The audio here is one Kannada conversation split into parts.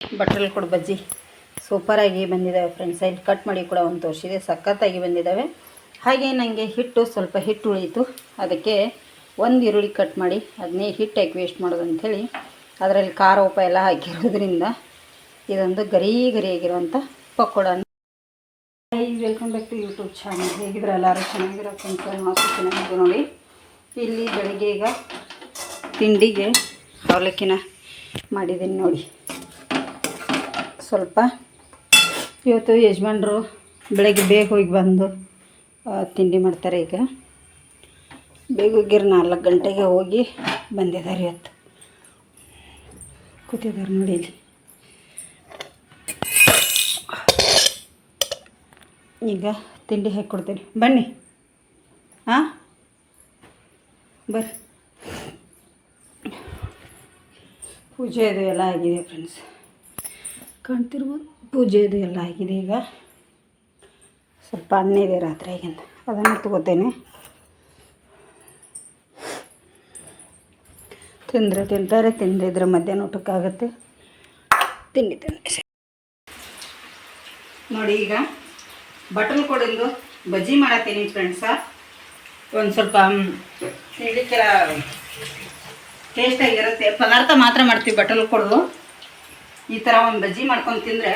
ಬಟ್ರಲ್ಲಿ ಕೊಡು ಬಜ್ಜಿ. ಸೂಪರಾಗಿ ಬಂದಿದ್ದಾವೆ ಫ್ರೆಂಡ್ಸ್ ಇಲ್ಲಿ ಕಟ್ ಮಾಡಿ ಕೂಡ ಒಂದು ತೋರಿಸಿದೆ. ಸಖತ್ತಾಗಿ ಬಂದಿದ್ದಾವೆ ಹಾಗೆ ನನಗೆ ಹಿಟ್ಟು ಸ್ವಲ್ಪ ಹಿಟ್ಟು ಉಳಿಯಿತು. ಅದಕ್ಕೆ ಒಂದು ಈರುಳ್ಳಿ ಕಟ್ ಮಾಡಿ ಅದನ್ನೇ ಹಿಟ್ಟು ಹಾಕಿ ವೇಸ್ಟ್ ಮಾಡೋದು ಅಂಥೇಳಿ ಅದರಲ್ಲಿ ಖಾರ ಉಪ ಎಲ್ಲ ಹಾಕಿರೋದ್ರಿಂದ ಇದೊಂದು ಗರಿ ಗರಿಯಾಗಿರುವಂಥ ಪಕೋಡನ hi welcome back to YouTube channel ಹೇಗಿದ್ರೆ ಎಲ್ಲರೂ ಚೆನ್ನಾಗಿರೋ ನಾವು ನೋಡಿ. ಇಲ್ಲಿ ಬೆಳಗ್ಗೆ ಈಗ ತಿಂಡಿಗೆ, ಅವಲಕ್ಕಿನ ಮಾಡಿದ್ದೀನಿ ನೋಡಿ. ಸ್ವಲ್ಪ. ಇವತ್ತು ಯಜಮಾನ್ರು ಬೆಳಗ್ಗೆ ಬೇಗ ಹೋಗಿ ಬಂದು ತಿಂಡಿ ಮಾಡ್ತಾರೆ ಈಗ. ಬೇಗ ಹೋಗಿರು, ನಾಲ್ಕು ಗಂಟೆಗೆ ಹೋಗಿ ಬಂದಿದ್ದಾರೆ ಇವತ್ತು. ಕೂತಿದ್ದಾರೆ ನೋಡಿ ಇಲ್ಲಿ. ಈಗ ತಿಂಡಿ ಹಾಕಿ ಕೊಡ್ತೀನಿ. ಬನ್ನಿ. ಹಾಂ ಬರ್ರಿ ಪೂಜೆ ಇದು ಎಲ್ಲ ಆಗಿದೆ ಫ್ರೆಂಡ್ಸ್ ಕಾಣ್ತಿರ್ಬೋದು. ಪೂಜೆ ಅದು ಎಲ್ಲ ಆಗಿದೆ ಈಗ. ಸ್ವಲ್ಪ ಅನ್ನ ಇದೆ ರಾತ್ರಿಗಿಂತ ಅದನ್ನು ತಗೋತೇನೆ. ತಿಂದರೆ ತಿಂತಾರೆ ತಿಂದಿದ್ರೆ ಮಧ್ಯಾಹ್ನ ಊಟಕ್ಕಾಗುತ್ತೆ. ತಿಂಡಿ ತಿಂದೆ ನೋಡಿ ಈಗ ಬಟಲ್ ಕೊಡಿಂದು ಬಜ್ಜಿ ಮಾಡತ್ತೀನಿ ಫ್ರೆಂಡ್ಸ ಒಂದು ಸ್ವಲ್ಪ ಹೇಳಿ ಕೆಲ ಟೇಸ್ಟಾಗಿರುತ್ತೆ ಪದಾರ್ಥ ಮಾತ್ರ ಮಾಡ್ತೀವಿ ಬಟಲ್ ಕೊಡೋದು. ಈ ಥರ ಒಂದು ಬಜ್ಜಿ ಮಾಡ್ಕೊಂಡು ತಿಂದರೆ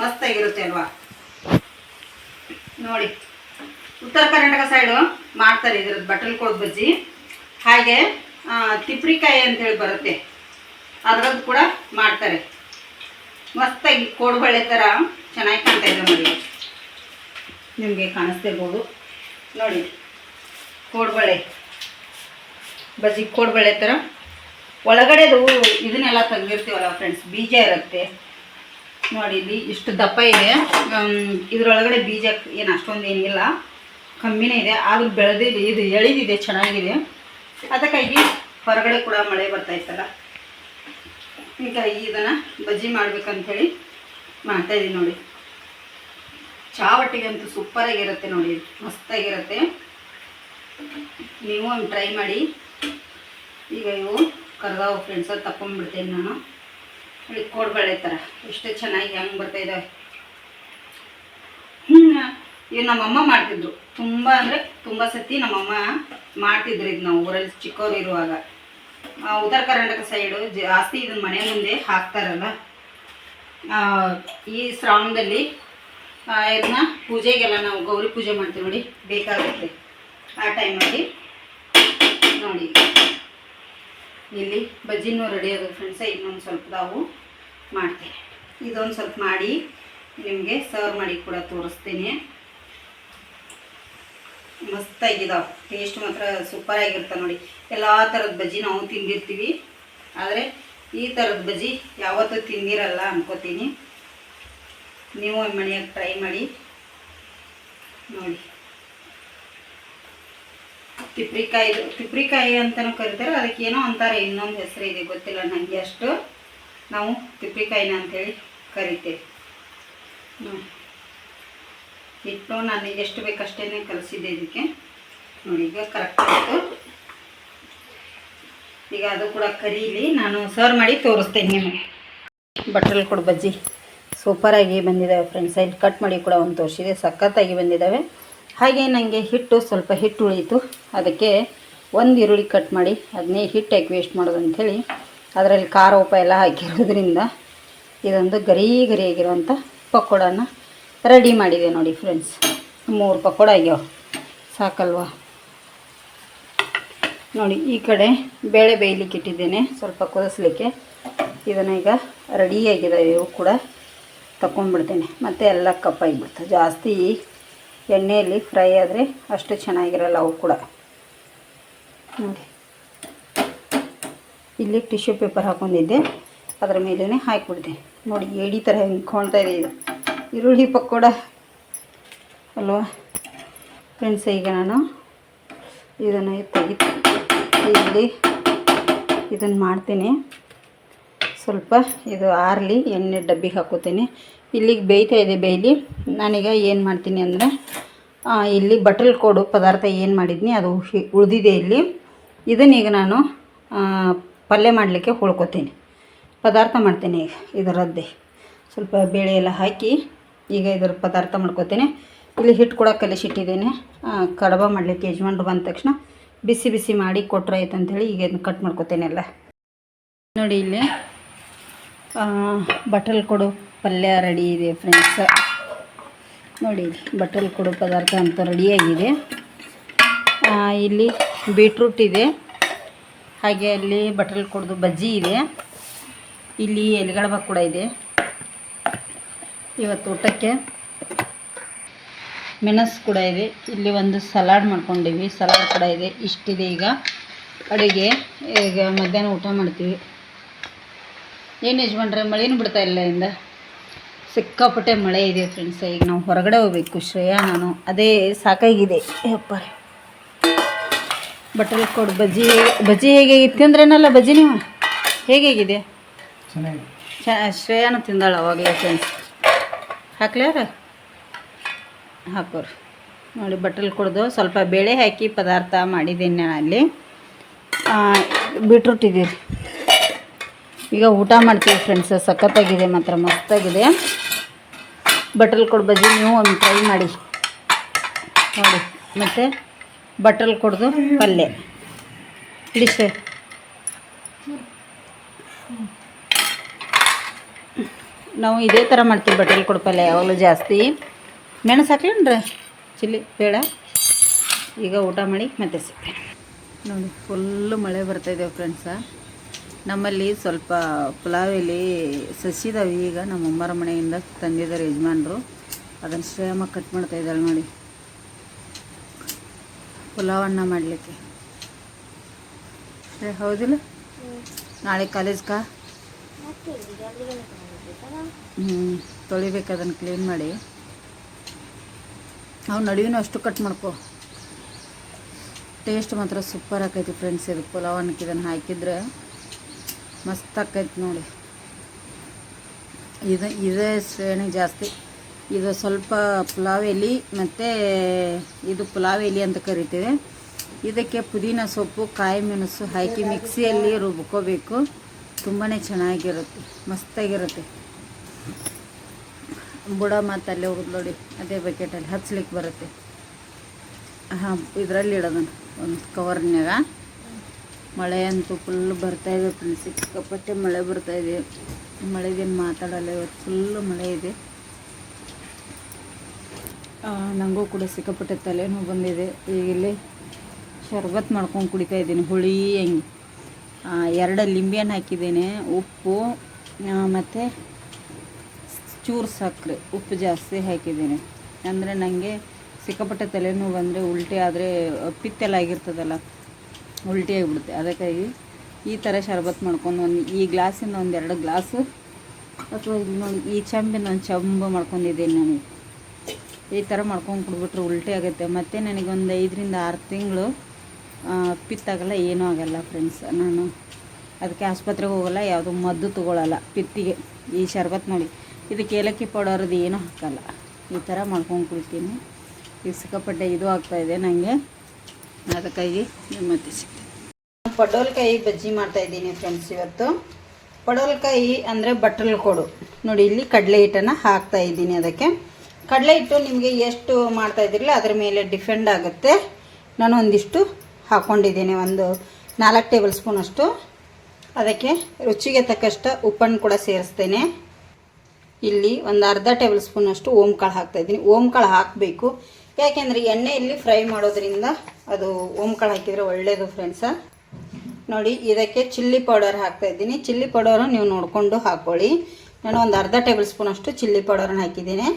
ಮಸ್ತಾಗಿರುತ್ತೆ ಅಲ್ವಾ? ನೋಡಿ, ಉತ್ತರ ಕರ್ನಾಟಕ ಸೈಡು ಮಾಡ್ತಾರೆ ಇದ್ರದ್ದು ಕೋಡ್ ಬಜ್ಜಿ. ಹಾಗೆ ತಿಪ್ರಿಕಾಯಿ ಅಂತೇಳಿ ಬರುತ್ತೆ. ಅದರದ್ದು ಕೂಡ ಮಾಡ್ತಾರೆ. ಮಸ್ತಾಗಿ ಕೋಡುಬಳೆ ಥರ ಚೆನ್ನಾಗಿ ಕಾಣ್ತಾ ಇದೆ ನೋಡಿ. ನಿಮಗೆ ಕಾಣಿಸ್ತಿರ್ಬೋದು. ನೋಡಿ, ಕೋಡುಬಳೆ. ಬಜ್ಜಿ ಕೋಡುಬಳೆ ಥರ ಒಳಗಡೆದು ಇದನ್ನೆಲ್ಲ ತೆಗೆದಿರ್ತೀವಲ್ಲ ಫ್ರೆಂಡ್ಸ್ ಬೀಜ ಇರುತ್ತೆ. ನೋಡಿ ಇಲ್ಲಿ ಇಷ್ಟು ದಪ್ಪ ಇದೆ. ಇದರೊಳಗಡೆ ಬೀಜ ಏನು ಅಷ್ಟೊಂದು ಏನಿಲ್ಲ. ಕಮ್ಮಿನೇ ಇದೆ. ಆದ್ರೂ ಬೆಳೆದಿದೆ, ಇದು ಎಳಿದಿದೆ, ಚೆನ್ನಾಗಿದೆ. ಅದಕ್ಕಾಗಿ ಹೊರಗಡೆ ಕೂಡ ಮಳೆ ಬರ್ತಾ ಇತ್ತಲ್ಲ. ಹೀಗಾಗಿ ಇದನ್ನು ಬಜ್ಜಿ ಮಾಡ್ಬೇಕಂಥೇಳಿ ಮಾಡ್ತಾಯಿದ್ದೀನಿ ನೋಡಿ. ಚಾವಟಿಗೆ ಅಂತೂ ಸೂಪರಾಗಿರುತ್ತೆ ನೋಡಿ. ಮಸ್ತಾಗಿರುತ್ತೆ. ನೀವು ಒಂದು ಟ್ರೈ ಮಾಡಿ. ಈಗ ಇವು ಕರ್ದಾವು ಫ್ರೆಂಡ್ಸ್ ತಗೊಂಡ್ಬಿಡ್ತೇನೆ ನಾನು. ಇಲ್ಲಿ ಕೋಡ್ಬಳೆ ಥರ ಎಷ್ಟು ಚೆನ್ನಾಗಿ ಹೆಂಗೆ ಬರ್ತಾ ಇದ್ದಾವೆ ಹ್ಞೂ ಇವು ನಮ್ಮಮ್ಮ ಮಾಡ್ತಿದ್ರು. ತುಂಬ ಅಂದರೆ ತುಂಬ ಸತಿ ನಮ್ಮಮ್ಮ ಮಾಡ್ತಿದ್ರು ಇದು ನಾವು ಊರಲ್ಲಿ ಚಿಕ್ಕವ್ರು ಇರುವಾಗ. ಉತ್ತರ ಕರ್ನಾಟಕ ಸೈಡು ಜಾಸ್ತಿ ಇದನ್ನ ಮನೆ ಮುಂದೆ ಹಾಕ್ತಾರಲ್ಲ. ಈ ಶ್ರಾವಣದಲ್ಲಿ ಇದನ್ನ ಪೂಜೆಗೆಲ್ಲ ನಾವು ಗೌರಿ ಪೂಜೆ ಮಾಡ್ತೀವಿ ನೋಡಿ. ಬೇಕಾಗುತ್ತೆ. ಆ ಟೈಮಲ್ಲಿ ನೋಡಿ. ಇಲ್ಲಿ ಬಜ್ಜಿನೂ ರೆಡಿ ಆಗೋದು ಫ್ರೆಂಡ್ಸ ಇನ್ನೊಂದು ಸ್ವಲ್ಪ ನಾವು ಮಾಡ್ತೀನಿ ಇದೊಂದು ಸ್ವಲ್ಪ ಮಾಡಿ ನಿಮಗೆ ಸರ್ವ್ ಮಾಡಿ ಕೂಡ ತೋರಿಸ್ತೀನಿ. ಮಸ್ತಾಗಿದಾವೆ ಟೇಸ್ಟ್ ಮಾತ್ರ ಸೂಪರಾಗಿರುತ್ತೆ ನೋಡಿ. ಎಲ್ಲ ಥರದ ಬಜ್ಜಿ ನಾವು ತಿಂದಿರ್ತೀವಿ. ಆದರೆ ಈ ಥರದ ಬಜ್ಜಿ ಯಾವತ್ತೂ ತಿಂದಿರಲ್ಲ ಅನ್ಕೋತೀನಿ. ನೀವು ಮನೆಯಾಗ ಟ್ರೈ ಮಾಡಿ ನೋಡಿ. ತಿಪ್ರಿಕಾಯಿ ತಿಪ್ರಿಕಾಯಿ ಅಂತಲೂ ಕರೀತಾರೆ ಅದಕ್ಕೆ ಏನೋ ಅಂತಾರೆ, ಇನ್ನೊಂದು ಹೆಸರು ಇದೆ, ಗೊತ್ತಿಲ್ಲ ನನಗೆ ಅಷ್ಟು. ನಾವು ತಿಪ್ರಿಕಾಯಿನ ಅಂತೇಳಿ ಕರಿತೇವೆ. ಹಿಟ್ಟು ನಾನು ಎಷ್ಟು ಬೇಕಷ್ಟೇ ಕಲಿಸಿದ್ದೆ ಇದಕ್ಕೆ. ನೋಡಿ, ಈಗ ಕರೆಕ್ಟ್ ಆಯಿತು. ಈಗ ಅದು ಕೂಡ ಕರೀಲಿ, ನಾನು ಸರ್ವ್ ಮಾಡಿ ತೋರಿಸ್ತೇನೆ ನಿಮಗೆ. ಬಟ್ರಲ್ಲಿ ಕೊಡು ಬಜ್ಜಿ. ಸೂಪರಾಗಿ ಬಂದಿದ್ದಾವೆ ಫ್ರೆಂಡ್ಸ್ ಇಲ್ಲಿ ಕಟ್ ಮಾಡಿ ಕೂಡ ಒಂದು ತೋರಿಸಿದೆ. ಸಖತ್ತಾಗಿ ಬಂದಿದ್ದಾವೆ. ಹಾಗೆ ನನಗೆ ಹಿಟ್ಟು ಸ್ವಲ್ಪ ಹಿಟ್ಟು ಉಳೀತು ಅದಕ್ಕೆ ಒಂದು ಈರುಳ್ಳಿ ಕಟ್ ಮಾಡಿ ಅದನ್ನೇ ಹಿಟ್ಟು ಹಾಕಿ ವೇಸ್ಟ್ ಮಾಡೋದು ಅಂಥೇಳಿ ಅದರಲ್ಲಿ ಖಾರ ಉಪ ಎಲ್ಲ ಹಾಕಿರೋದ್ರಿಂದ ಇದೊಂದು ಗರಿ ಗರಿಯಾಗಿರುವಂಥ ಪಕೋಡನ ರೆಡಿ ಮಾಡಿದೆ ನೋಡಿ ಫ್ರೆಂಡ್ಸ್ ಮೂರು ಪಕೋಡ ಆಗ್ಯಾವ. ಸಾಕಲ್ವಾ? ನೋಡಿ, ಈ ಕಡೆ ಬೇಳೆ ಬೇಯಲಿಕ್ಕೆ ಇಟ್ಟಿದ್ದೇನೆ. ಸ್ವಲ್ಪ ಕುದಿಸ್ಲಿಕ್ಕೆ. ಇದನ್ನು ಈಗ ರೆಡಿಯಾಗಿದೆ ಇವು ಕೂಡ ತಗೊಂಡ್ಬಿಡ್ತೇನೆ ಮತ್ತು ಎಲ್ಲ ಕಪ್ಪಾಗಿಬಿಡ್ತವೆ ಜಾಸ್ತಿ ಎಣ್ಣೆಯಲ್ಲಿ ಫ್ರೈ ಆದರೆ ಅಷ್ಟು ಚೆನ್ನಾಗಿರಲ್ಲ ಅವು ಕೂಡ. ನೋಡಿ. ಇಲ್ಲಿ ಟಿಶ್ಯೂ ಪೇಪರ್ ಹಾಕೊಂಡಿದ್ದೆ. ಅದರ ಮೇಲೇ ಹಾಕಿಬಿಡ್ದೆ. ನೋಡಿ ಏಡಿ ಥರ ಹೆಂಗೆ ಕಾಣ್ತಾ ಇದೆ ಇದು. ಈರುಳ್ಳಿ ಪಕೋಡ. ಅಲ್ವಾ? ಫ್ರೆಂಡ್ಸ್ ಈಗ ನಾನು ಇದನ್ನು ತೆಗಿ ಇಲ್ಲಿ ಇದನ್ನು ಮಾಡ್ತೀನಿ. ಸ್ವಲ್ಪ ಇದು ಆರಲಿ ಎಣ್ಣೆ ಡಬ್ಬಿಗೆ ಹಾಕೋತೀನಿ ಇಲ್ಲಿಗೆ ಬೇಯ್ತಾ ಇದೆ ಬೇಯಲಿ. ನಾನೀಗ ಏನು ಮಾಡ್ತೀನಿ ಅಂದರೆ ಇಲ್ಲಿ ಬಟಲ್ ಕೋಡು ಪದಾರ್ಥ ಏನು ಮಾಡಿದ್ನಿ, ಅದು ಉಳಿದಿದೆ ಇಲ್ಲಿ. ಇದನ್ನೀಗ ನಾನು ಪಲ್ಯ ಮಾಡಲಿಕ್ಕೆ ಹುಳ್ಕೊತೀನಿ. ಪದಾರ್ಥ ಮಾಡ್ತೀನಿ ಈಗ ಇದರದ್ದೇ ಸ್ವಲ್ಪ ಬೇಳೆ ಎಲ್ಲ ಹಾಕಿ ಈಗ ಇದರ ಪದಾರ್ಥ ಮಾಡ್ಕೋತೀನಿ. ಇಲ್ಲಿ ಹಿಟ್ಟು ಕೂಡ ಕಲಿಸಿಟ್ಟಿದ್ದೇನೆ ಕಡಬ ಮಾಡಲಿಕ್ಕೆ ಯಜಮಾನ್ರು ಬಂದ ತಕ್ಷಣ ಬಿಸಿ ಬಿಸಿ ಮಾಡಿ ಕೊಟ್ಟರೆ ಆಯ್ತು ಅಂಥೇಳಿ ಈಗ ಇದನ್ನು ಕಟ್ ಮಾಡ್ಕೋತೀನಿ ಎಲ್ಲ. ನೋಡಿ ಇಲ್ಲಿ ಬಟಲ್ ಕೊಡು ಪಲ್ಯ ರೆಡಿ ಇದೆ ಫ್ರೆಂಡ್ಸ್ ನೋಡಿ, ಬಟ್ಟಲು ಕೊಡೋ ಪದಾರ್ಥ ಅಂತ ರೆಡಿಯಾಗಿದೆ ಇಲ್ಲಿ ಬೀಟ್ರೂಟ್ ಇದೆ. ಹಾಗೆ ಅಲ್ಲಿ ಬಟಲ್ ಕೊಡೋದು ಬಜ್ಜಿ ಇದೆ. ಇಲ್ಲಿ ಎಲೆಗಡಬ ಕೂಡ ಇದೆ. ಇವತ್ತು ಊಟಕ್ಕೆ ಮೆಣಸು ಕೂಡ ಇದೆ. ಇಲ್ಲಿ ಒಂದು ಸಲಾಡ್ ಮಾಡ್ಕೊಂಡಿವಿ ಸಲಾಡ್ ಕೂಡ ಇದೆ. ಇಷ್ಟಿದೆ ಈಗ. ಅಡುಗೆ, ಈಗ ಮಧ್ಯಾಹ್ನ ಊಟ ಮಾಡ್ತೀವಿ. ಏನು ಯಜಮಾನ್ರೆ, ಮಳೆನೂ ಬಿಡ್ತಾ ಇಲ್ಲ ಇಂದ ಸಿಕ್ಕಾಪಟ್ಟೆ ಮಳೆ ಇದೆ ಫ್ರೆಂಡ್ಸ್ ಈಗ ನಾವು ಹೊರಗಡೆ ಹೋಗ್ಬೇಕು. ಶ್ರೇಯಾ ನಾನು. ಅದೇ ಸಾಕಾಗಿದೆ. ಯಪ್ಪ. ಬಟಲ್ ಕೊಡು. ಬಜ್ಜಿ ಬಜ್ಜಿ ಹೇಗೆ ತಿಂದ್ರೇನಲ್ಲ ಬಜ್ಜಿ ನೀವು? ಹೇಗೇಗಿದೆ ಶ್ರೇಯಾನು ತಿಂದಾಳ ಅವಾಗಲೇ ಫ್ರೆಂಡ್ಸ್ ಹಾಕ್ಲ್ಯಾರ ಹಾಕೋರು. ನೋಡಿ ಬಟಲ್ ಕೊಡ್ದು ಸ್ವಲ್ಪ ಬೇಳೆ ಹಾಕಿ ಪದಾರ್ಥ ಮಾಡಿದ್ದೀನಿ ನಾನು ಅಲ್ಲಿ ಬೀಟ್ರೂಟ್ ಇದೆ ಈಗ ಊಟ ಮಾಡ್ತೀವಿ ಫ್ರೆಂಡ್ಸ್ ಸಖತ್ತಾಗಿದೆ, ಮಾತ್ರ ಮಸ್ತಾಗಿದೆ. ಬಟಲ್ ಕೊಡು ಬಜ್ಜಿ, ನೀವು ಒಂದು ಟ್ರೈ ಮಾಡಿ. ನೋಡಿ, ಮತ್ತು ಬಟಲ್ ಕೊಡ್ದು ಪಲ್ಯ ಇಡಿ ಸರ್ ನಾವು ಇದೇ ಥರ ಮಾಡ್ತೀವಿ ಬಟಲ್ ಕೊಡು ಪಲ್ಯ ಯಾವಾಗಲೂ ಜಾಸ್ತಿ. ಮೆಣಸು ಹಾಕ್ಲೇನ್ರಿ? ಚಿಲ್ಲಿ, ಬೇಡ. ಈಗ ಊಟ ಮಾಡಿ ಮತ್ತೆ ಸಿಗ್ತೇನೆ. ನೋಡಿ ಫುಲ್ಲು ಮಳೆ ಬರ್ತಾಯಿದ್ದೇವೆ ಫ್ರೆಂಡ್ಸ ನಮ್ಮಲ್ಲಿ ಸ್ವಲ್ಪ ಪುಲಾವ್ ಇಲ್ಲಿ ಸಸಿದಾವೆ ಈಗ ನಮ್ಮ ಅಮ್ಮರ ಮನೆಯಿಂದ ತಂದಿದ್ದಾರೆ ಯಜಮಾನರು. ಅದನ್ನು ಶ್ರೇಯಮ್ಮ ಕಟ್ ಮಾಡ್ತಾ ಇದ್ದಾಳೆ ನೋಡಿ. ಪುಲಾವ್ ಅನ್ನ ಮಾಡಲಿಕ್ಕೆ ಹೌದಿಲ್ಲ? ನಾಳೆ ಕಾಲೇಜ್ಗಾ ಹ್ಞೂ ತೊಳಿಬೇಕು ಅದನ್ನು ಕ್ಲೀನ್ ಮಾಡಿ. ಅವು ನಡುವಿನೂ ಅಷ್ಟು ಕಟ್ ಮಾಡ್ಕೊ. ಟೇಸ್ಟ್ ಮಾತ್ರ ಸೂಪರ್ ಆಕೈತಿ ಫ್ರೆಂಡ್ಸ್ ಇದು ಪುಲಾವ್ ಅನ್ನಕ್ಕೆ ಇದನ್ನು ಹಾಕಿದ್ರೆ. ಮಸ್ತ್ ಆಕೈತಿ ನೋಡಿ. ಇದು, ಇದೇ ಶ್ರೇಣಿ ಜಾಸ್ತಿ. ಇದು ಸ್ವಲ್ಪ ಪುಲಾವ್ ಎಲೆ ಮತ್ತು ಇದು ಪುಲಾವ್ ಎಲೆ ಅಂತ ಕರಿತೀವಿ. ಇದಕ್ಕೆ ಪುದೀನ ಸೊಪ್ಪು, ಕಾಯಿ ಮೆಣಸು ಹಾಕಿ ಮಿಕ್ಸಿಯಲ್ಲಿ ರುಬ್ಕೋಬೇಕು. ತುಂಬಾ ಚೆನ್ನಾಗಿರುತ್ತೆ, ಮಸ್ತಾಗಿರುತ್ತೆ. ಬುಡ ಮತ್ತು ಅಲ್ಲೇ ನೋಡಿ, ಅದೇ ಬಕೆಟಲ್ಲಿ ಹಚ್ಲಿಕ್ಕೆ ಬರುತ್ತೆ. ಹಾಂ, ಇದರಲ್ಲಿ ಇಡೋದನ್ನು, ಒಂದು ಕವರ್ನ್ಯಾಗ ಮಳೆ ಅಂತೂ ಫುಲ್ ಬರ್ತಾಯಿದೆ ಫ್ರೆಂಡ್ಸ್ ಸಿಕ್ಕಾಪಟ್ಟೆ ಮಳೆ ಬರ್ತಾ ಇದೆ. ಮಳೆಗೇನು ಮಾತಾಡಲ್ಲ ಇವತ್ತು ಫುಲ್ಲು ಮಳೆ ಇದೆ. ನನಗೂ ಕೂಡ ಸಿಕ್ಕಾಪಟ್ಟೆ ತಲೆನೋವು ಬಂದಿದೆ. ಈಗ ಇಲ್ಲಿ ಶರ್ಬತ್ ಮಾಡ್ಕೊಂಡು ಕುಡಿತಾ ಇದ್ದೀನಿ. ಹುಳಿ ಹೆಂಗೆ? ಎರಡು ಲಿಂಬೆಹಣ್ಣು ಹಾಕಿದ್ದೀನಿ. ಉಪ್ಪು ಮತ್ತು ಚೂರು ಸಕ್ಕರೆ ಉಪ್ಪು ಜಾಸ್ತಿ ಹಾಕಿದ್ದೀನಿ. ಅಂದರೆ ನನಗೆ ಸಿಕ್ಕಾಪಟ್ಟೆ ತಲೆನೋವು ಬಂದರೆ ಉಲ್ಟಿ ಆದರೆ ಪಿತ್ತೆಲ್ಲ ಆಗಿರ್ತದಲ್ಲ ಉಲ್ಟಿ ಆಗಿಬಿಡುತ್ತೆ. ಅದಕ್ಕಾಗಿ ಈ ಥರ ಶರ್ಬತ್ ಮಾಡ್ಕೊಂಡು ಒಂದು ಈ ಗ್ಲಾಸಿಂದ ಒಂದು ಎರಡು ಗ್ಲಾಸು ಅಥವಾ ಇಲ್ಲಿ ನೋಡಿ ಈ ಚಂಬಿಂದ ಒಂದು ಚಂಬು ಮಾಡ್ಕೊಂಡಿದ್ದೀನಿ ನಾನು. ಈ ಥರ ಮಾಡ್ಕೊಂಡು ಕುಡ್ಬಿಟ್ರೆ ಉಲ್ಟಿ ಆಗುತ್ತೆ. ಮತ್ತು ನನಗೊಂದು ಐದರಿಂದ ಆರು ತಿಂಗಳು ಪಿತ್ತಾಗಲ್ಲ ಏನೂ ಆಗಲ್ಲ ಫ್ರೆಂಡ್ಸ್ ನಾನು ಅದಕ್ಕೆ ಆಸ್ಪತ್ರೆಗೆ ಹೋಗಲ್ಲ, ಯಾವುದೂ ಮದ್ದು ತೊಗೊಳಲ್ಲ ಪಿತ್ತಿಗೆ. ಈ ಶರ್ಬತ್ ನೋಡಿ ಇದಕ್ಕೆ ಏಲಕ್ಕಿ ಪೌಡರ್ದು ಏನೂ ಹಾಕಲ್ಲ. ಈ ಥರ ಮಾಡ್ಕೊಂಡು ಕುಡ್ತೀನಿ. ಈಗ ಸಿಕ್ಕಾಪಟ್ಟೆ ಇದು ಆಗ್ತಾಯಿದೆ ನನಗೆ ಅದಕ್ಕಾಗಿ ನಿಮ್ಮ ಮತ್ತೆ ಸಿಗ್ತೀನಿ ಪಡೋಲ್ಕಾಯಿ ಬಜ್ಜಿ ಮಾಡ್ತಾ ಇದ್ದೀನಿ ಫ್ರೆಂಡ್ಸ್ ಇವತ್ತು. ಪಡೋಲ್ಕಾಯಿ ಅಂದರೆ ಬಟ್ಟಲು ಕೊಡು. ನೋಡಿ, ಇಲ್ಲಿ ಕಡಲೆ ಹಿಟ್ಟನ್ನು ಹಾಕ್ತಾ ಇದ್ದೀನಿ ಅದಕ್ಕೆ. ಕಡಲೆ ಹಿಟ್ಟು ನಿಮಗೆ ಎಷ್ಟು ಮಾಡ್ತಾ ಇದ್ದೀರಲ್ಲ ಅದ್ರ ಮೇಲೆ ಡಿಫೆಂಡ್ ಆಗುತ್ತೆ. ನಾನು ಒಂದಿಷ್ಟು ಹಾಕ್ಕೊಂಡಿದ್ದೀನಿ ಒಂದು ನಾಲ್ಕು ಟೇಬಲ್ ಸ್ಪೂನ್ ಅಷ್ಟು. ಅದಕ್ಕೆ ರುಚಿಗೆ ತಕ್ಕಷ್ಟು ಉಪ್ಪನ್ನು ಕೂಡ ಸೇರಿಸ್ತೇನೆ. ಇಲ್ಲಿ ಒಂದು ಅರ್ಧ ಟೇಬಲ್ ಸ್ಪೂನ್ ಅಷ್ಟು ಓಮ್ ಕಾಳು ಹಾಕ್ತಾ ಇದ್ದೀನಿ. ಓಮ್ ಕಾಳು ಹಾಕಬೇಕು. ಯಾಕೆಂದರೆ ಎಣ್ಣೆಯಲ್ಲಿ ಫ್ರೈ ಮಾಡೋದ್ರಿಂದ ಅದು ಓಮ್ ಕಾಳು ಹಾಕಿದರೆ ಒಳ್ಳೆಯದು ಫ್ರೆಂಡ್ಸ ನೋಡಿ, ಇದಕ್ಕೆ ಚಿಲ್ಲಿ ಪೌಡರ್ ಹಾಕ್ತಾ ಇದ್ದೀನಿ. ಚಿಲ್ಲಿ ಪೌಡರು ನೀವು ನೋಡಿಕೊಂಡು ಹಾಕ್ಕೊಳ್ಳಿ. ನಾನು ಒಂದು ಅರ್ಧ ಟೇಬಲ್ ಸ್ಪೂನ್ ಅಷ್ಟು ಚಿಲ್ಲಿ ಪೌಡರನ್ನ ಹಾಕಿದ್ದೀನಿ.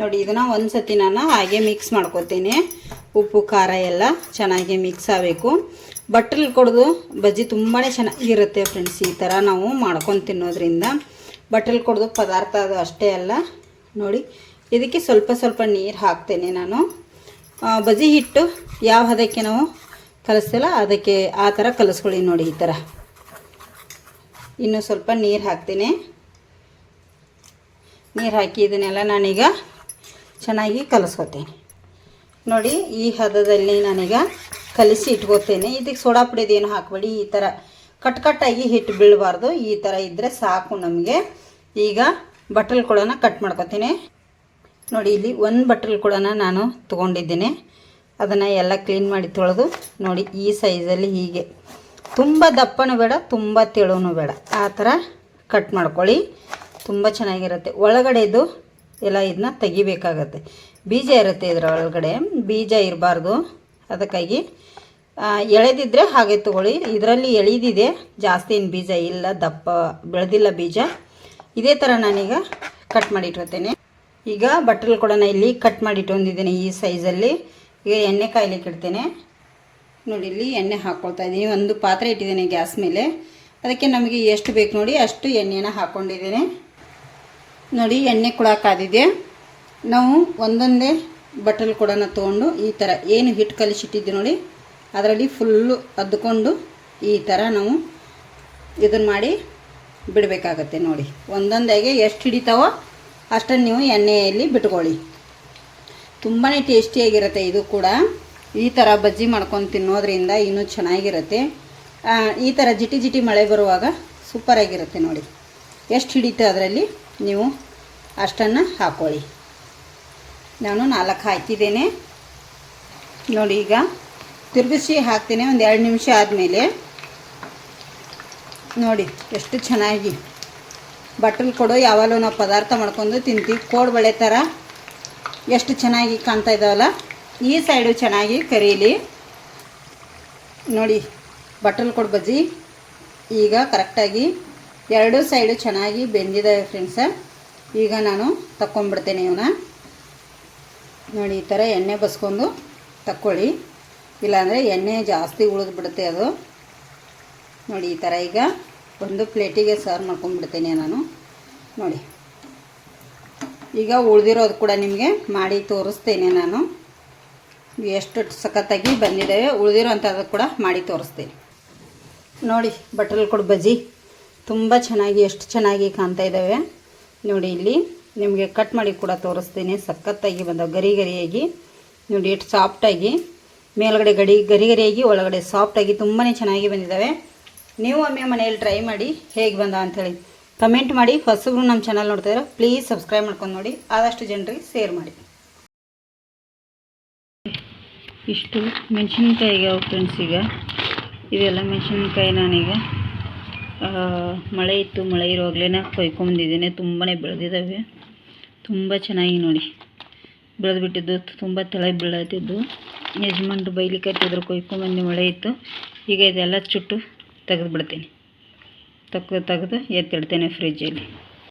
ನೋಡಿ, ಇದನ್ನು ಒಂದು ಸತಿ ನಾನು ಹಾಗೆ ಮಿಕ್ಸ್ ಮಾಡ್ಕೊತೀನಿ ಉಪ್ಪು, ಖಾರ ಎಲ್ಲ ಚೆನ್ನಾಗಿ ಮಿಕ್ಸ್ ಆಗಬೇಕು. ಬಟ್ರಲ್ಲಿ ಕೊಡೋದು ಬಜ್ಜಿ ತುಂಬಾ ಚೆನ್ನಾಗಿರುತ್ತೆ ಫ್ರೆಂಡ್ಸ್ ಈ ಥರ ನಾವು ಮಾಡ್ಕೊಂಡು ತಿನ್ನೋದ್ರಿಂದ. ಬಟ್ರಲ್ಲಿ ಕೊಡೋದು ಪದಾರ್ಥ ಅದು ಅಷ್ಟೇ ಅಲ್ಲ. ನೋಡಿ ಇದಕ್ಕೆ ಸ್ವಲ್ಪ ಸ್ವಲ್ಪ ನೀರು ಹಾಕ್ತೇನೆ ನಾನು. ಬಜಿ ಹಿಟ್ಟು ಯಾವ ಹದಕ್ಕೆ ನಾವು ಕಲಿಸ್ತಿಲ್ಲ ಅದಕ್ಕೆ ಆ ಥರ ಕಲಿಸ್ಕೊಳ್ಳಿ ನೋಡಿ ಈ ಥರ ಇನ್ನು ಸ್ವಲ್ಪ ನೀರು ಹಾಕ್ತೀನಿ. ನೀರು ಹಾಕಿ ಇದನ್ನೆಲ್ಲ ನಾನೀಗ ಚೆನ್ನಾಗಿ ಕಲಿಸ್ಕೊತೀನಿ. ನೋಡಿ ಈ ಹದದಲ್ಲಿ ನಾನೀಗ ಕಲಿಸಿ ಇಟ್ಕೋತೇನೆ. ಇದಕ್ಕೆ ಸೋಡಾ ಪುಡಿದೇನು ಹಾಕಬೇಡಿ, ಈ ಥರ ಕಟ್ ಕಟ್ಟಾಗಿ ಹಿಟ್ಟು ಬೀಳಬಾರ್ದು. ಈ ಥರ ಇದ್ದರೆ ಸಾಕು ನಮಗೆ. ಈಗ ಬಟಲ್ ಕೂಡ ಕಟ್ ಮಾಡ್ಕೊತೀನಿ. ನೋಡಿ, ಇಲ್ಲಿ ಒಂದು ಬಟ್ಟಲ್ ಕೂಡ ನಾನು ತೊಗೊಂಡಿದ್ದೀನಿ. ಅದನ್ನು ಎಲ್ಲ ಕ್ಲೀನ್ ಮಾಡಿ ತೊಳೆದು, ನೋಡಿ, ಈ ಸೈಜಲ್ಲಿ ಹೀಗೆ. ತುಂಬ ದಪ್ಪನೂ ಬೇಡ, ತುಂಬ ತೆಳುವೂ ಬೇಡ. ಆ ಥರ ಕಟ್ ಮಾಡ್ಕೊಳ್ಳಿ. ತುಂಬ ಚೆನ್ನಾಗಿರುತ್ತೆ. ಒಳಗಡೆದು ಎಲ್ಲ ಇದನ್ನ ತೆಗಿಬೇಕಾಗತ್ತೆ. ಬೀಜ ಇರುತ್ತೆ ಇದರ ಒಳಗಡೆ. ಬೀಜ ಇರಬಾರ್ದು. ಅದಕ್ಕಾಗಿ ಎಳೆದಿದ್ದರೆ ಹಾಗೆ ತಗೊಳ್ಳಿ. ಇದರಲ್ಲಿ ಎಳೆದಿದೆ, ಜಾಸ್ತಿ ಏನು ಬೀಜ ಇಲ್ಲ, ದಪ್ಪ, ಬೆಳೆದಿಲ್ಲ ಬೀಜ. ಇದೇ ಥರ ನಾನೀಗ ಕಟ್ ಮಾಡಿ ಇಟ್ಟಿರ್ತೇನೆ. ಈಗ ಬಟ್ಟಲು ಕೂಡ ಇಲ್ಲಿ ಕಟ್ ಮಾಡಿ ಇಟ್ಕೊಂಡಿದ್ದೀನಿ ಈ ಸೈಜಲ್ಲಿ ಈಗ ಎಣ್ಣೆ ಕಾಯ್ಲಿಕ್ಕೆ ಇಡ್ತೇನೆ. ನೋಡಿ, ಇಲ್ಲಿ ಎಣ್ಣೆ ಹಾಕ್ಕೊಳ್ತಾ ಇದ್ದೀನಿ. ಒಂದು ಪಾತ್ರೆ ಇಟ್ಟಿದ್ದೀನಿ ಗ್ಯಾಸ್ ಮೇಲೆ. ಅದಕ್ಕೆ ನಮಗೆ ಎಷ್ಟು ಬೇಕು ನೋಡಿ ಅಷ್ಟು ಎಣ್ಣೆನ ಹಾಕ್ಕೊಂಡಿದ್ದೀನಿ ನೋಡಿ, ಎಣ್ಣೆ ಕೂಡ ನಾವು ಒಂದೊಂದೇ ಬಟಲ್ ಕೂಡ ತೊಗೊಂಡು ಈ ಥರ ಏನು ಹಿಟ್ಟು ಕಲಿಸಿಟ್ಟಿದ್ದೆ ನೋಡಿ, ಅದರಲ್ಲಿ ಫುಲ್ಲು ಅದ್ದುಕೊಂಡು ಈ ಥರ ನಾವು ಇದನ್ನು ಮಾಡಿ ಬಿಡಬೇಕಾಗತ್ತೆ ನೋಡಿ. ಒಂದೊಂದಾಗೆ ಎಷ್ಟು ಹಿಡಿತಾವೋ ಅಷ್ಟನ್ನು ನೀವು ಎಣ್ಣೆಯಲ್ಲಿ ಬಿಟ್ಕೊಳ್ಳಿ. ತುಂಬಾ ಟೇಸ್ಟಿಯಾಗಿರುತ್ತೆ ಇದು ಕೂಡ. ಈ ಥರ ಬಜ್ಜಿ ಮಾಡ್ಕೊಂಡು ತಿನ್ನೋದ್ರಿಂದ ಇನ್ನೂ ಚೆನ್ನಾಗಿರುತ್ತೆ. ಈ ಥರ ಜಿಟಿ ಜಿಟಿ ಮಳೆ ಬರುವಾಗ ಸೂಪರಾಗಿರುತ್ತೆ ನೋಡಿ. ಎಷ್ಟು ಹಿಡಿತು ಅದರಲ್ಲಿ? ನೀವು ಅಷ್ಟನ್ನು ಹಾಕ್ಕೊಳ್ಳಿ ನಾನು ನಾಲ್ಕು ಹಾಕಿದ್ದೇನೆ. ನೋಡಿ ಈಗ ತಿರುಗಿಸಿ ಹಾಕ್ತೇನೆ. ಒಂದು ಎರಡು ನಿಮಿಷ ಆದಮೇಲೆ ನೋಡಿ ಎಷ್ಟು ಚೆನ್ನಾಗಿ ಬಟ್ಟಲು ಕೊಡು, ಯಾವಾಗಲೂ ನಾವು ಪದಾರ್ಥ ಮಾಡ್ಕೊಂಡು ತಿಂತೀವಿ. ಕೋಡ್ಬಳೆ ಥರ ಎಷ್ಟು ಚೆನ್ನಾಗಿ ಕಾಣ್ತಾ ಇದ್ದಾವಲ್ಲ ಈ ಸೈಡು ಚೆನ್ನಾಗಿ ಕರೀಲಿ. ನೋಡಿ, ಬಟ್ಟಲು ಕೊಡು ಬಜ್ಜಿ. ಈಗ ಕರೆಕ್ಟಾಗಿ ಎರಡೂ ಸೈಡು ಚೆನ್ನಾಗಿ ಬೆಂದಿದ್ದಾವೆ ಫ್ರೆಂಡ್ಸ ಈಗ ನಾನು ತಕ್ಕೊಂಡ್ಬಿಡ್ತೇನೆ ಇವನ್ನ ನೋಡಿ, ಈ ಥರ ಎಣ್ಣೆ ಬಸ್ಕೊಂಡು ತಕ್ಕೊಳ್ಳಿ. ಇಲ್ಲಾಂದರೆ ಎಣ್ಣೆ ಜಾಸ್ತಿ ಉಳಿದ್ಬಿಡುತ್ತೆ ಅದು. ನೋಡಿ, ಈ ಥರ ಈಗ ಒಂದು ಪ್ಲೇಟಿಗೆ ಸರ್ವ್ ಮಾಡ್ಕೊಂಡ್ಬಿಡ್ತೀನಿ ನಾನು. ನೋಡಿ. ಈಗ ಉಳಿದಿರೋದು ಕೂಡ ನಿಮಗೆ ಮಾಡಿ ತೋರಿಸ್ತೇನೆ ನಾನು. ಎಷ್ಟು ಸಖತ್ತಾಗಿ ಬಂದಿದ್ದಾವೆ ಉಳಿದಿರೋ ಅಂಥದ್ದು ಕೂಡ ಮಾಡಿ ತೋರಿಸ್ತೇನೆ. ನೋಡಿ ಬಟಲ್ ಕೊಡು ಬಜ್ಜಿ. ತುಂಬ ಚೆನ್ನಾಗಿ, ಎಷ್ಟು ಚೆನ್ನಾಗಿ ಕಾಣ್ತಾ ಇದ್ದಾವೆ ನೋಡಿ ಇಲ್ಲಿ ನಿಮಗೆ ಕಟ್ ಮಾಡಿ ಕೂಡ ತೋರಿಸ್ತೀನಿ. ಸಖತ್ತಾಗಿ ಬಂದವು ಗರಿ ಗರಿಯಾಗಿ. ನೋಡಿ, ಎಷ್ಟು ಸಾಫ್ಟಾಗಿ ಮೇಲ್ಗಡೆ ಗಡಿ ಗರಿ ಗರಿಯಾಗಿ, ಒಳಗಡೆ ಸಾಫ್ಟಾಗಿ ತುಂಬಾ ಚೆನ್ನಾಗಿ ಬಂದಿದ್ದಾವೆ ನೀವು ಒಮ್ಮೆ ಮನೆಯಲ್ಲಿ ಟ್ರೈ ಮಾಡಿ ಹೇಗೆ ಬಂದ ಅಂಥೇಳಿ ಕಮೆಂಟ್ ಮಾಡಿ. ಹೊಸಬ್ರು ನಮ್ಮ ಚಾನಲ್ ನೋಡ್ತಾ ಇದ್ದಾರೆ ಪ್ಲೀಸ್ ಸಬ್ಸ್ಕ್ರೈಬ್ ಮಾಡ್ಕೊಂಡು ನೋಡಿ. ಆದಷ್ಟು ಜನರಿಗೆ ಶೇರ್ ಮಾಡಿ. ಇಷ್ಟು ಮೆಣಸಿನ್ಕಾಯಿಗೆ ಫ್ರೆಂಡ್ಸ್ ಈಗ. ಇದೆಲ್ಲ ಮೆಣಸಿನ್ಕಾಯಿ ನಾನೀಗ ಮಳೆ ಇತ್ತು, ಮಳೆ ಇರುವಾಗಲೇ ಕೊಯ್ಕೊಂಬಂದಿದ್ದೇನೆ. ತುಂಬಾ ಬೆಳೆದಿದ್ದಾವೆ ತುಂಬ ಚೆನ್ನಾಗಿ ನೋಡಿ. ಬೆಳೆದ್ಬಿಟ್ಟಿದ್ದು, ತುಂಬ ತಲೆ ಬೀಳತ್ತಿದ್ದು. ಯಜಮಾನ್ರು ಬೈಲಿ ಕಟ್ಟಿದ್ರು ಕೊಯ್ಕೊಂಬಂದು ಮಳೆ ಇತ್ತು. ಈಗ ಇದೆಲ್ಲ ಚುಟ್ಟು ತೆಗೆದು ಬಿಡ್ತೀನಿ ತಕ್ಕ ತೆಗೆದು ಎತ್ತಿಡ್ತೇನೆ ಫ್ರಿಜ್ಜಲ್ಲಿ